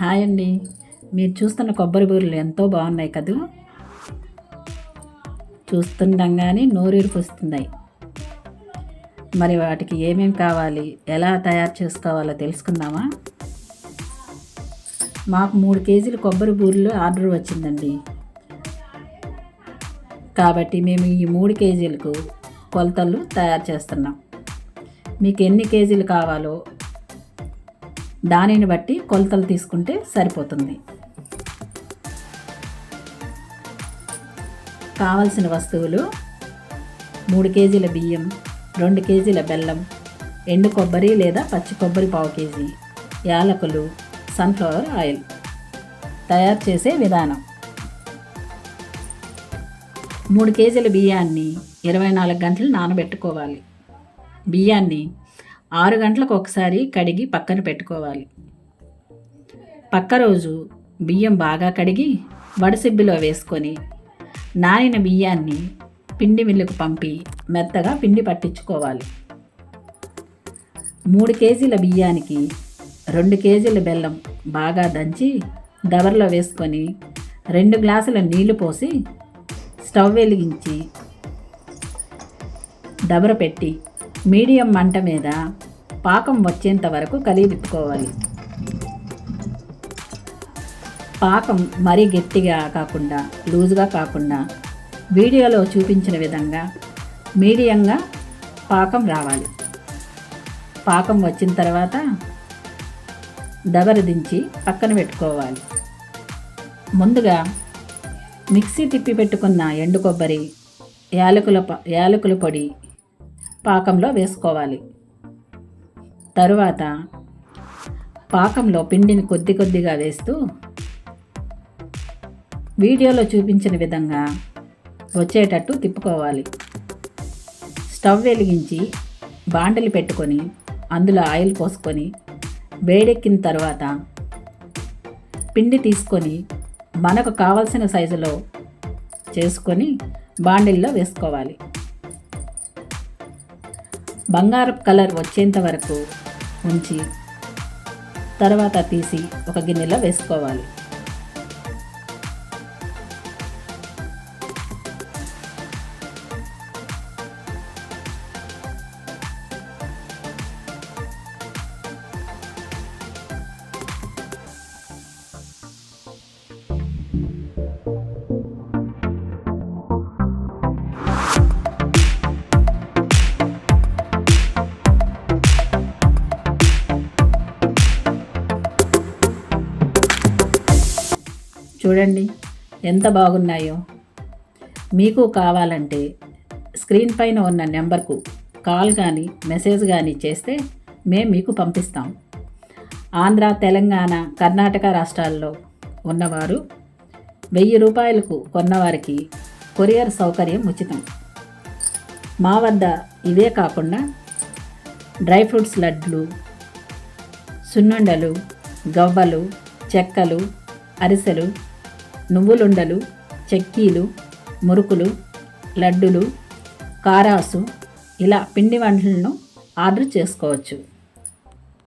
Hi అండి. మీరు చూస్తున్న కొబ్బరి బూరెలు ఎంతో బాగున్నాయి కదూ? చూస్తుండగానే నోరూరికి వస్తున్నాయి. మరి వాటికి ఏమేం కావాలి? ఎలా తయారు చేసుకోవాలో తెలుసుకుందామా? మాకు మూడు కేజీలు కొబ్బరి బూరెలు ఆర్డర్ వచ్చిందండి. కాబట్టి మేము ఈ మూడు కేజీలకు కొలతలు తయారు చేస్తున్నాం. మీకు ఎన్ని కేజీలు కావాలో దానిని బట్టి కొలతలు తీసుకుంటే సరిపోతుంది. కావలసిన వస్తువులు మూడు కేజీల బియ్యం రెండు కేజీల బెల్లం ఎండు కొబ్బరి లేదా పచ్చి కొబ్బరి పావు కేజీ యాలకులు సన్ఫ్లవర్ ఆయిల్ తయారు చేసే విధానం. మూడు కేజీల బియ్యాన్ని ఇరవై నాలుగు గంటలు నానబెట్టుకోవాలి. బియ్యాన్ని ఆరు గంటలకు ఒకసారి కడిగి పక్కన పెట్టుకోవాలి. పక్క రోజు బియ్యం బాగా కడిగి వడసిబ్బిలో వేసుకొని నానిన బియ్యాన్ని పిండి మిల్లుకు పంపి మెత్తగా పిండి పట్టించుకోవాలి. మూడు కేజీల బియ్యానికి రెండు కేజీల బెల్లం బాగా దంచి దవర్లో వేసుకొని రెండు గ్లాసుల నీళ్ళు పోసి స్టవ్ వెలిగించి దబర పెట్టి మీడియం మంట మీద పాకం వచ్చేంత వరకు కలిగిపుకోవాలి పాకం మరీ గట్టిగా కాకుండా లూజుగా కాకుండా వీడియోలో చూపించిన విధంగా మీడియంగా పాకం రావాలి. పాకం వచ్చిన తర్వాత దబర దించి పక్కన పెట్టుకోవాలి. ముందుగా మిక్సీ తిప్పి పెట్టుకున్న ఎండు కొబ్బరి యాలకుల యాలకుల పొడి పాకంలో వేసుకోవాలి. తరువాత పాకంలో పిండిని కొద్ది కొద్దిగా వేస్తూ వీడియోలో చూపించిన విధంగా వచ్చేటట్టు తిప్పుకోవాలి. స్టవ్ వెలిగించి బాండలు పెట్టుకొని అందులో ఆయిల్ పోసుకొని వేడెక్కిన తర్వాత పిండి తీసుకొని మనకు కావలసిన సైజులో చేసుకొని బాండిల్లో వేసుకోవాలి. బంగారపు కలర్ వచ్చేంత వరకు ఉంచి తర్వాత తీసి ఒక గిన్నెలో వేసుకోవాలి. చూడండి. ఎంత బాగున్నాయో. మీకు కావాలంటే స్క్రీన్ పైన ఉన్న నెంబర్కు కాల్ కానీ మెసేజ్ కానీ చేస్తే మేము మీకు పంపిస్తాం. ఆంధ్ర తెలంగాణ కర్ణాటక రాష్ట్రాల్లో ఉన్నవారు వెయ్యి రూపాయలకు కొన్నవారికి కొరియర్ సౌకర్యం ఉచితం. మా వద్ద ఇవే కాకుండా డ్రై ఫ్రూట్స్ లడ్లు సున్నుండలు గవ్వలు చెక్కలు అరిసెలు నువ్వులుండలు చెక్కీలు మురుకులు లడ్డులు కారాసు ఇలా పిండి వంటలను ఆర్డర్ చేసుకోవచ్చు.